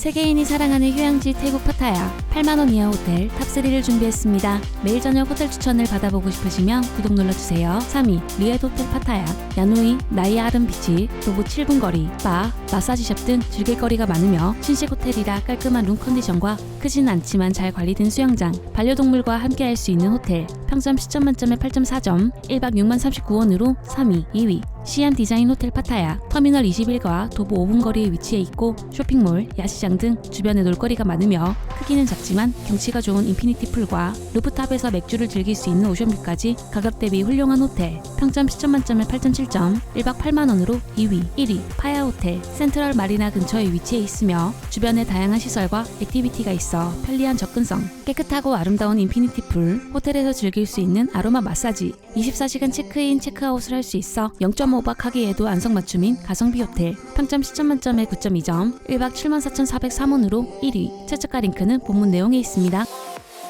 세계인이 사랑하는 휴양지 태국 파타야 8만원 이하 호텔 탑3를 준비했습니다. 매일 저녁 호텔 추천을 받아보고 싶으시면 구독 눌러주세요. 3위 리에드 호텔 파타야 야누이 나이아 아름 비치 도보 7분 거리 바 마사지샵 등 즐길 거리가 많으며 신식 호텔이라 깔끔한 룸 컨디션과 크진 않지만 잘 관리된 수영장 반려동물과 함께 할 수 있는 호텔 평점 10점 만점에 8.4점 1박 6만 39원으로 3위 2위. 시안 디자인 호텔 파타야 터미널 21과 도보 5분 거리에 위치해 있고 쇼핑몰, 야시장 등 주변에 놀거리가 많으며 크기는 작지만 경치가 좋은 인피니티 풀과 루프탑에서 맥주를 즐길 수 있는 오션뷰까지 가격 대비 훌륭한 호텔. 평점 10점 만점에 8.7점 1박 8만원으로 2위 1위. 파야 호텔 센트럴 마리나 근처에 위치해 있으며 주변에 다양한 시설과 액티비티가 있어 편리한 접근성 깨끗하고 아름다운 인피니티 풀 호텔에서 즐길 수 있는 아로마 마사지. 24시간 체크인 체크아웃을 할 수 있어 0.5박 하기에도 안성맞춤인 가성비 호텔. 평점 10점 만점에 9.2점 1박 74,403원으로 1위. 최저가 링크는 본문 내용에 있습니다.